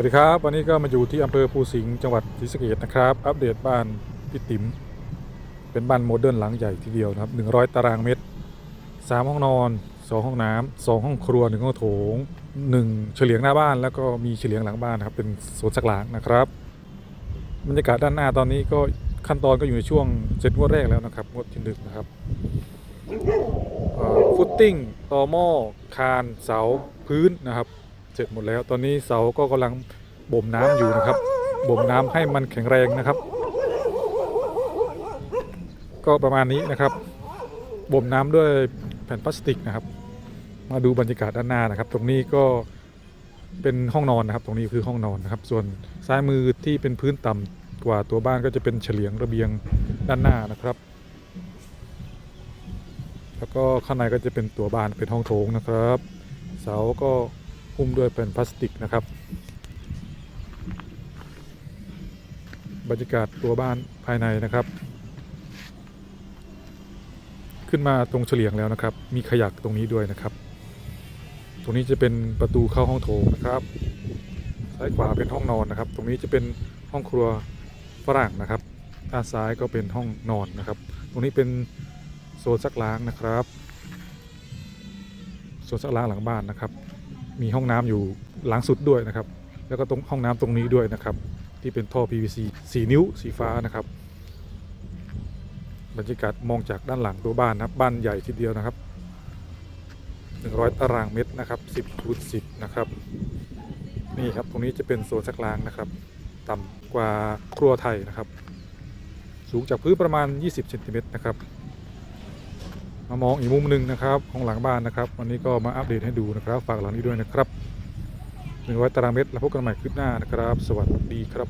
วัสดีครับ วันนี้ก็มาอยู่ที่อำเภอภูสิงห์จังหวัดศรีสะเกษนะครับ อัปเดตบ้านพี่ติ๋มเป็นบ้านโมเดิร์นหลังใหญ่ทีเดียวนะครับ100 ตารางเมตร 3 ห้องนอน 2 ห้องน้ำ2ห้องครัว 1 ห้องโถง 1 เฉลียงหน้าบ้านแล้วก็มีเฉลียงหลังบ้านนะครับเป็นสวนสักหลังนะครับบรรยากาศด้านหน้าตอนนี้ก็ขั้นตอนก็อยู่ในช่วงเจ็ดงวดแรกแล้วนะครับงวดที่หนึ่งนะครับฟุตติ้งต่อหม้อคานเสาพื้นนะครับ เสร็จหมดแล้วตอนนี้เสาก็กำลังบ่มน้ำอยู่นะครับ บ่มน้ำให้มันแข็งแรงนะครับ ก็ประมาณนี้นะครับ บ่มน้ำด้วยแผ่นพลาสติกนะครับ มาดูบรรยากาศด้านหน้านะครับ ตรงนี้ก็เป็นห้องนอนนะครับ ตรงนี้คือห้องนอนนะครับ ส่วนซ้ายมือที่เป็นพื้นต่ำกว่าตัวบ้านก็จะเป็นเฉลียงระเบียงด้านหน้านะครับ แล้วก็ข้างในก็จะเป็นตัวบ้านเป็นห้องโถงนะครับ เสาก็ หุ้มด้วยเป็นพลาสติกนะครับ บรรยากาศตัวบ้านภายในนะครับ ขึ้นมาตรงเฉลียงแล้วนะครับ มีขยักตรงนี้ด้วยนะครับ ตรงนี้จะเป็นประตูเข้าห้องโถงนะครับซ้ายขวาเป็นห้องนอนนะครับ ตรงนี้จะเป็นห้องครัวฝรั่งนะครับด้านซ้ายก็เป็นห้องนอนนะครับ ตรงนี้เป็นโซนซักล้างนะครับ โซนซักล้างหลังบ้านนะครับ มีห้องน้ำอยู่หลังสุดด้วยนะครับ แล้วก็ตรงห้องน้ำตรงนี้ด้วยนะครับ ที่เป็นท่อ PVC สีนิ้วสีฟ้านะครับ บรรยากาศมองจากด้านหลังตัวบ้านนะครับ บ้านใหญ่ทีเดียวนะครับ 100ตารางเมตรนะครับ10คูณ10นะครับนี่ครับตรงนี้จะเป็นโซนซักล้างนะครับ ต่ำกว่าครัวไทยนะครับ สูงจากพื้นประมาณ 20เซนติเมตรนะครับ มามองอีกมุมหนึ่งนะครับของหลังบ้านนะครับ วันนี้ก็มาอัปเดตให้ดูนะครับ ฝากหลังนี้ด้วยนะครับเป็นไว้ตารางเมตรแล้วพบกันใหม่คลิปหน้านะครับ สวัสดีครับ